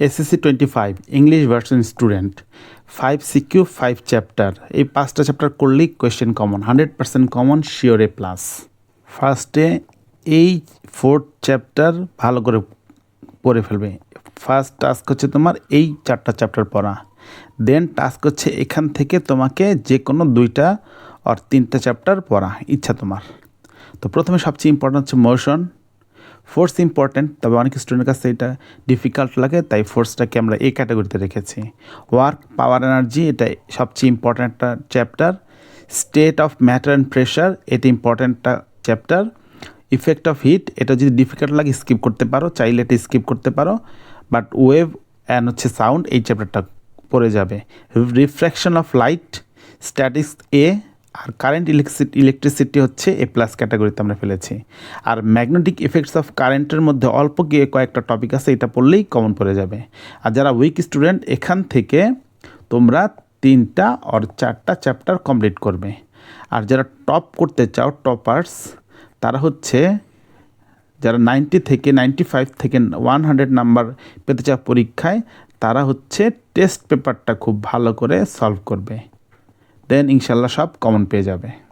SSC twenty five English version student five CQ five chapter এই পাঁচটা chapter করলেই question common hundred percent common sure plus ফার্স্টে এই fourth chapter ভালো করে পড়ে ফেলবে। ফার্স্ট টাস্ক হচ্ছে তোমার এই চারটা চ্যাপ্টার পড়া। দেন টাস্ক হচ্ছে এখান থেকে তোমাকে যে কোনো দুইটা আর তিনটা চ্যাপ্টার পড়া, ইচ্ছা তোমার। তো প্রথমে সবচেয়ে ইম্পর্টেন্ট হচ্ছে মোশন ফোর্স ইম্পর্টেন্ট তবে অনেক স্টুডেন্টের কাছে এটা ডিফিকাল্ট লাগে, তাই ফোর্সটাকে আমরা এই ক্যাটাগরিতে রেখেছি। ওয়ার্ক পাওয়ার এনার্জি এটা সবচেয়ে ইম্পর্ট্যান্ট একটা chapter state of matter and pressure এটা ইম্পর্ট্যান্ট একটা চ্যাপ্টার ইফেক্ট অফ হিট এটা যদি ডিফিকাল্ট লাগে স্কিপ করতে পারো, চাইলে এটা স্কিপ করতে পারো। বাট ওয়েভ অ্যান্ড হচ্ছে সাউন্ড এই চ্যাপ্টারটা পড়ে যাবে। রিফ্র্যাকশন অফ লাইট স্ট্যাটিক্স এ আর কারেন্ট ইলেকট্রিসিটি ইলেকট্রিসিটি হচ্ছে এ প্লাস ক্যাটাগরিতে আমরা ফেলেছি। আর ম্যাগনেটিক এফেক্টস অফ কারেন্টের মধ্যে অল্প গিয়ে কয়েকটা টপিক আছে, এটা পড়লেই কমন পড়ে যাবে। আর যারা উইক স্টুডেন্ট এখান থেকে তোমরা তিনটা আর চারটা চ্যাপ্টার কমপ্লিট করবে। আর যারা টপ করতে চাও টপার্স তারা হচ্ছে যারা নাইনটি থেকে নাইনটি ফাইভ থেকে ওয়ান হান্ড্রেড নাম্বার পেতে চাও পরীক্ষায়, তারা হচ্ছে টেস্ট পেপারটা খুব ভালো করে সলভ করবে। দেন ইনশাল্লাহ সব কমন পেয়ে যাবে।